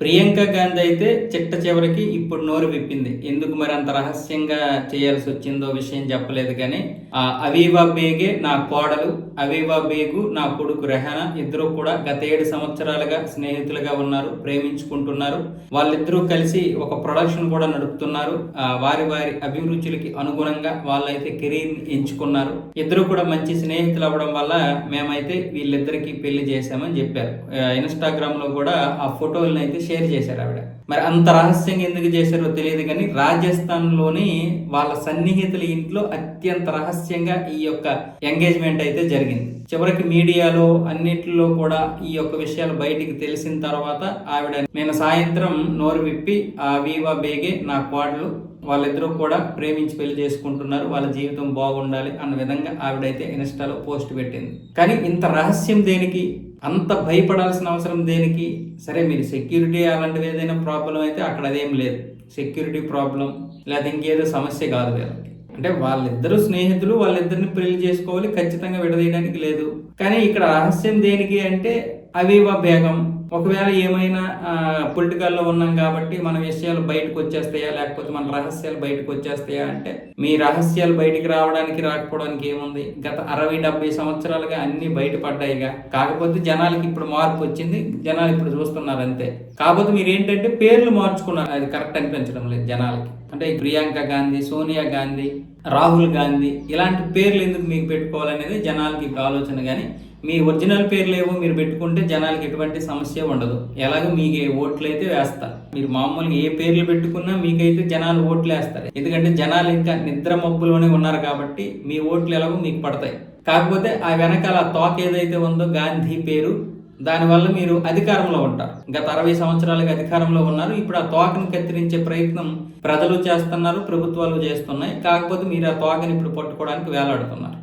ప్రియాంక గాంధీ అయితే చిట్ట చివరికి ఇప్పుడు నోరు విప్పింది. ఎందుకు మరి అంత రహస్యంగా చేయాల్సి వచ్చిందో విషయం చెప్పలేదు కానీ ఆ అవీవా బేగే నా కోడలు అవీవా బేగు నా కొడుకు రెహానా ఇద్దరు కూడా గత ఏడు సంవత్సరాలుగా స్నేహితులుగా ఉన్నారు ప్రేమించుకుంటున్నారు. వాళ్ళిద్దరూ కలిసి ఒక ప్రొడక్షన్ కూడా నడుపుతున్నారు. వారి వారి అభిరుచులకి అనుగుణంగా వాళ్ళైతే కెరీర్ ఎంచుకున్నారు. ఇద్దరు కూడా మంచి స్నేహితులు అవ్వడం వల్ల మేమైతే వీళ్ళిద్దరికి పెళ్ళి చేశామని చెప్పారు. ఇన్స్టాగ్రామ్లో కూడా ఆ ఫోటోలను అయితే షేర్ చేశారు ఆవిడ. మరి అంత రహస్యంగా ఎందుకు చేశారో తెలియదు కానీ రాజస్థాన్లోని వాళ్ళ సన్నిహితుల ఇంట్లో అత్యంత రహస్యంగా ఈ యొక్క ఎంగేజ్మెంట్ అయితే జరిగింది. చివరికి మీడియాలో అన్నిటిలో కూడా ఈ యొక్క విషయాలు బయటికి తెలిసిన తర్వాత ఆవిడ నేను సాయంత్రం నోరు విప్పి ఆ వీవా బేగే నా కోడలు వాళ్ళిద్దరూ కూడా ప్రేమించి పెళ్ళి చేసుకుంటున్నారు వాళ్ళ జీవితం బాగుండాలి అన్న విధంగా ఆవిడైతే ఇన్స్టాలో పోస్ట్ పెట్టింది. కానీ ఇంత రహస్యం దేనికి? అంత భయపడాల్సిన అవసరం దేనికి? సరే మీరు సెక్యూరిటీ అలాంటివి ఏదైనా ప్రాబ్లం అయితే అక్కడ అదేం లేదు. సెక్యూరిటీ ప్రాబ్లం లేదా ఇంకేదో సమస్య కాదు వీళ్ళకి. అంటే వాళ్ళిద్దరూ స్నేహితులు వాళ్ళిద్దరిని పెళ్ళి చేసుకోవాలి ఖచ్చితంగా విడదీయడానికి లేదు. కానీ ఇక్కడ రహస్యం దేనికి అంటే అవీవా బేగం ఒకవేళ ఏమైనా పొలిటికల్లో ఉన్నాం కాబట్టి మన విషయాలు బయటకు వచ్చేస్తాయా? లేకపోతే మన రహస్యాలు బయటకు వచ్చేస్తాయా? అంటే మీ రహస్యాలు బయటికి రావడానికి రాకపోవడానికి ఏముంది? గత అరవై డెబ్బై సంవత్సరాలుగా అన్ని బయటపడ్డాయిగా. కాకపోతే జనాలకి ఇప్పుడు మార్పు వచ్చింది. జనాలు ఇప్పుడు చూస్తున్నారు అంతే. కాకపోతే మీరు ఏంటంటే పేర్లు మార్చుకున్నారు. అది కరెక్ట్ అనిపించడం లేదు జనాలకి. అంటే ప్రియాంక గాంధీ సోనియా గాంధీ రాహుల్ గాంధీ ఇలాంటి పేర్లు ఎందుకు మీకు పెట్టుకోవాలనేది జనాలకి ఇప్పుడు ఆలోచన. కానీ మీ ఒరిజినల్ పేర్లు ఏవో మీరు పెట్టుకుంటే జనాలకి ఎటువంటి సమస్య ఉండదు. ఎలాగో మీకు ఓట్లు అయితే వేస్తారు మీరు మామూలుగా ఏ పేర్లు పెట్టుకున్నా మీకైతే జనాలు ఓట్లు వేస్తారు. ఎందుకంటే జనాలు ఇంకా నిద్ర మబ్బులోనే ఉన్నారు కాబట్టి మీ ఓట్లు ఎలాగో మీకు పడతాయి. కాకపోతే ఆ వెనకాల తోక ఏదైతే ఉందో గాంధీ పేరు దానివల్ల మీరు అధికారంలో ఉంటారు. గత అరవై సంవత్సరాలుగా అధికారంలో ఉన్నారు. ఇప్పుడు ఆ తోకను కత్తిరించే ప్రయత్నం ప్రజలు చేస్తున్నారు ప్రభుత్వాలు చేస్తున్నాయి. కాకపోతే మీరు ఆ తోకని ఇప్పుడు పట్టుకోవడానికి వేలాడుతున్నారు.